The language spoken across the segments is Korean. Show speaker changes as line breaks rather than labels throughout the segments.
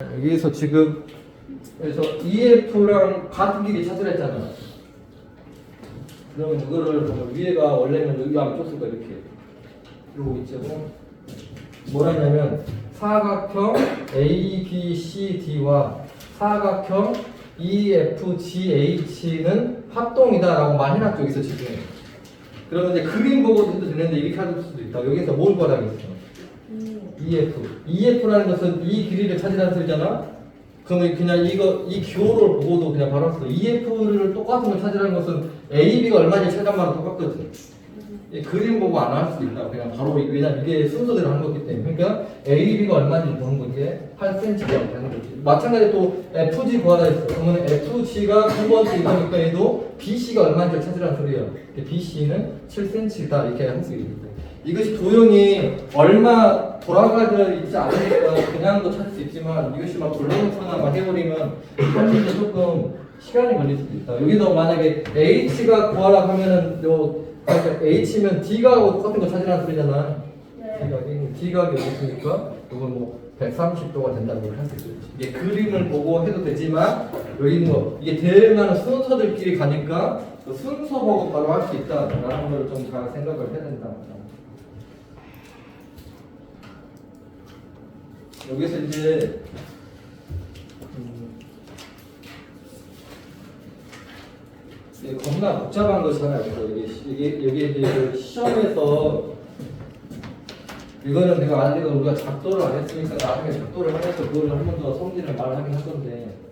여기에서 지금 그래서 EF랑 같은 길이 찾으라 했잖아. 그러면 이거를 위에가 원래는 여기 안쪽수가 이렇게 이러고 있죠. 뭐라 했냐면 사각형 ABCD와 사각형 EFGH는 합동이다라고 말해놨죠 여기서 지금. 그러면 이제 그림 보고도 되는데 이렇게 할 수도 있다. 여기서 뭘 구하라겠어? EF. EF라는 것은 이 길이를 찾으라는 소리잖아. 그러면 그냥 이거 이 기호를 보고도 그냥 바로 써. EF를 똑같은 걸 찾으라는 것은 AB가 얼마인지 찾아만 똑같거든. 이 그림 보고 안 할 수도 있다. 그냥 바로 왜냐면 이게 순서대로 한 거기 때문에. 그러니까 AB가 얼마인지 보는 거게 8cm가 되는 거지. 마찬가지 또 FG 구하라 했어. 그러면 FG가 두 번째 이거니까 얘도 BC가 얼마인지 찾으라는 소리야. BC는 7cm다 이렇게 할 수 있는데. 이것이 도형이 얼마 돌아가져 있지 않으니까 그냥도 찾을 수 있지만 이것이 막 돌려놓거나 막 해버리면 찾는데 조금 시간이 걸릴 수도 있다. 여기서 만약에 H가 구하라 하면은 요 그러니까 H면 D가 똑같은 거 찾으라는 소리잖아. D가 D가 여기 있으니까 이건 뭐 130도가 된다고 할수 있죠. 이게 그림을 보고 해도 되지만 여기 있는 거 이게 될 만한 순서들끼리 가니까 그 순서 보고 바로 할 수 있다라는 걸 좀 잘 생각을 해야 된다. 여기서 이제 음, 이게 겁나 복잡한 거잖아요. 그래서 이게 여기 이제 그 시험에서 이거는 내가 아직 우리가 작도를 안 했으니까 나중에 작도를 하면서 그거를 한 번 더 성질을 말하긴 할 건데.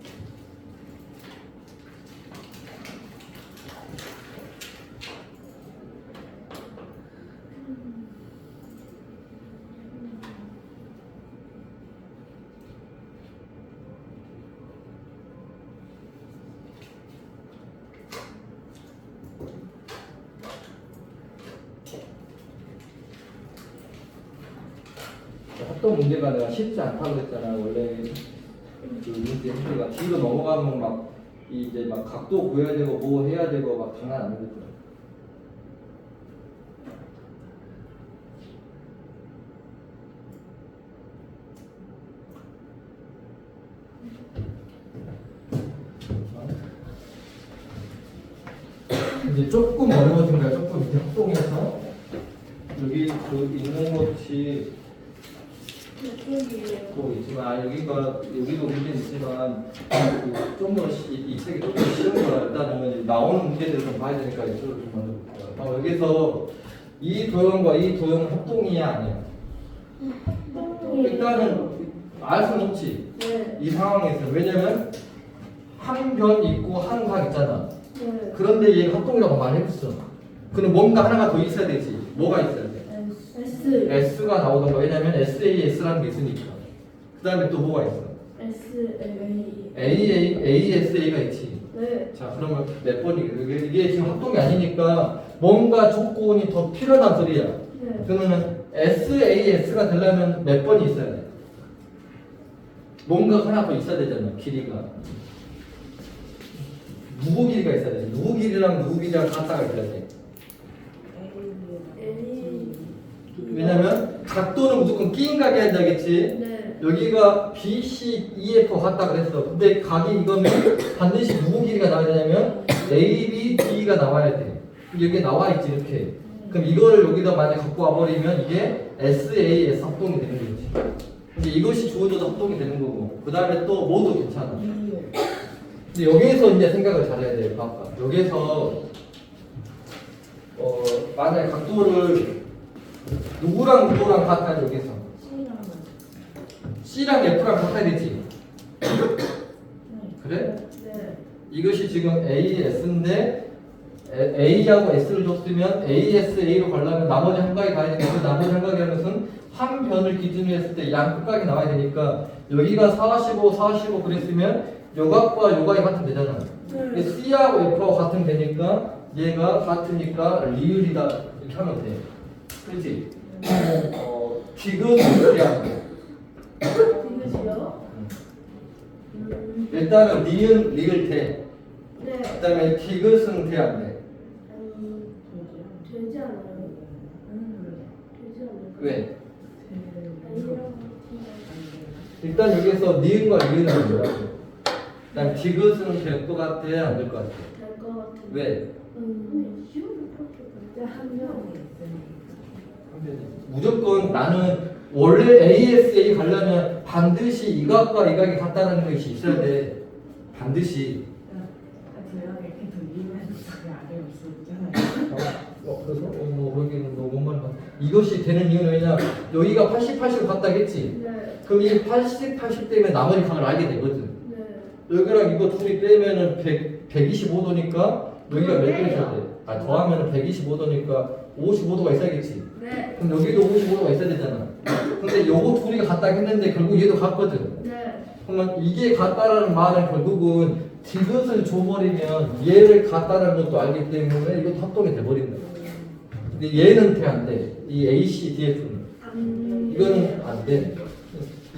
합동 문제가 내가 쉽지 않다고 그랬잖아. 원래 그 문제 해가 뒤로 넘어가면 막 이제 막 각도 구해야 되고 뭐 해야 되고 막 장난 아니거든. 이제 조금 어려워진 거야. 조금 이렇게 합동해서 여기 그 있는 것이 또 있지만 여기가 여기도 문제 있지만 그 좀더이 책이 조금 쉬운 거라 일단은 나오는 문제들을 좀 봐야 되니까 이쪽으로 좀 먼저 볼게요. 어, 여기서 이 도형과 이 도형은 합동이야 아니야? 일단은 알 수는 없지
네.
이 상황에서 왜냐면 한 변 있고 한 각 있잖아. 그런데 얘가 합동이라고 말했어. 그럼 뭔가 하나가 더 있어야 되지. 뭐가 있어야 돼?
S
S가 나오던가 왜냐면 SAS라는 게 있으니까. 그 다음에 또 뭐가 있어?
S A
AA, ASA가 있지.
네.
자, 그러면 몇 번이, 이게, 이게 지금 합동이 아니니까 뭔가 조건이 더 필요하단 소리야.
네.
그러면은 SAS가 되려면 몇 번이 있어야 돼? 뭔가 하나 더 있어야 되잖아, 길이가. 누구 길이가 있어야 돼? 누구 길이랑 누구 길이랑 같다가 있어야 돼.
A
왜냐면 각도는 무조건 끼인 각이 한다겠지.
네.
여기가 BC, EF 같다 그랬어. 근데 각이 이거는 반드시 누구 길이가 나와야 되냐면 A, B, D가 나와야 돼. 여기 나와 있지 이렇게. 그럼 이거를 여기다 만약 갖고 와버리면 이게 S, A, S 합동이 되는 거지. 근데 이것이 주어져도 합동이 되는 거고. 그 다음에 또 모두 괜찮아. 근데 여기에서 이제 생각을 잘해야 돼요. 봐봐. 여기서 어 만약 각도를 누구랑 누구랑 같아 여기서. C랑 F랑 같아야 되지. 그래?
네.
이것이 지금 AS인데 A하고 S를 줬으면 ASA로 가려면 나머지 한 각이 가야 되니까 그 나머지 한 각이라는 것은 한 변을 기준으로 했을 때 양 끝각이 나와야 되니까 여기가 45, 45 그랬으면 요 각과 요 각이 같으면 되잖아. 근데 C하고 F하고 같으면 되니까 얘가 같으니까 리을이다 이렇게 하면 돼. 그렇지? 어, 돼.
이것이요? 음.
일단은 리은 리을 돼.
네.
그다음에 디귿은 돼안 돼.
아니 되지 않아요. 되지 않아요.
왜?
A랑
일단 여기서 니은과 리은은 뭐라고? 일단 디귿은 될 것 같아, 안될 것 같아?
될것 같은데.
왜?
음, 이제 한 명이
무조건 나는 원래 ASA 가려면 반드시 이 각과 이 각이 같다는 것이 있어야 돼. 반드시. 어, 그래서 어, 뭐 여기는 너무 말 이것이 되는 이유는 왜냐? 여기가 80, 80 같다겠지.
네.
그럼 이 80, 80 때문에 나머지 각을 알게 되거든.
네.
여기랑 이거 둘이 빼면은 100, 125도니까 여기가 몇도 있어야 돼? 아 더하면은 125도니까 55도가 있어야겠지.
네.
그럼 여기도 55도가 있어야 되잖아. 근데 요거 둘이 같다 했는데 결국 얘도 같거든.
네.
그러면 이게 같다라는 말은 결국은 디귿을 줘버리면 얘를 같다라는 것도 알기 때문에 이것도 합동이 돼버린다. 근데 얘는 돼 안 돼. 이 AC, DF는.
음,
이거는 안 돼.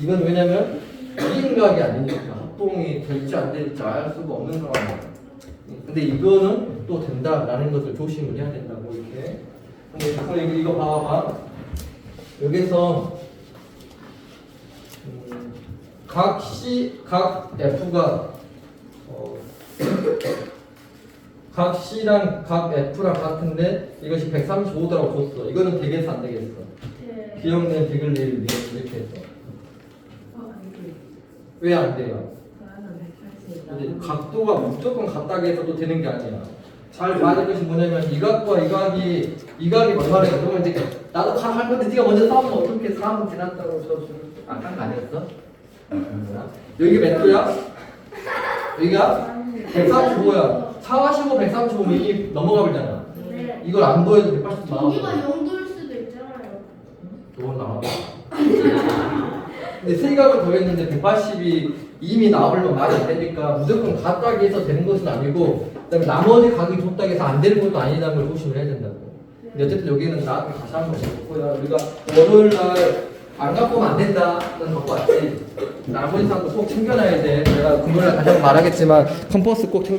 이건 왜냐면 이인각이 아니니까 합동이 될지 안 될지 알 수가 없는 상황이야. 근데 이거는 또 된다라는 것을 조심을 해야 된다고 이렇게. 근데 그럼 이거, 이거 봐봐. 여기서 음, 각 C, 각 F가 어, 각 C랑 각 F랑 같은데 이것이 135도라고 줬어. 이거는 되겠어 안 되겠어?
네.
기억낸 디글리 이렇게 해서
어, 이게
왜안 돼요?
나는 180.
근데 각도가 무조건 같다고 해서도 되는 게 아니야. 잘 봐야 될 것이 뭐냐면 이 각과 이 각이 이 각이 얼마나 그러면 이제 나도 가- 할 건데 네가 먼저 싸우면 어떻게 싸움 지났다고 저 아깐 거 아니었어? 여기 몇 도야? 여기가 135야. 445, 135면 이 넘어가 버리잖아.
네.
이걸 안 보여도 180 나와.
여기가 영도일 수도 있잖아요.
그건 나와. 근데 세 각을 더했는데 180이 이미 나오려면 말이 안 되니까 무조건 같다고 해서 되는 것은 아니고 그다음에 나머지 각이 좁다고 해서 안 되는 것도 아니라는 걸 조심을 해야 된다고. 근데 어쨌든 여기는 나한테 다시 한번 해볼거야 우리가 월요일 날안 갖고 오면 안 된다는 갖고 왔지. 나머지 사람도 꼭 챙겨놔야 돼. 내가 금요일 날 다시 한 번 말하겠지만 컴퍼스 꼭 챙겨.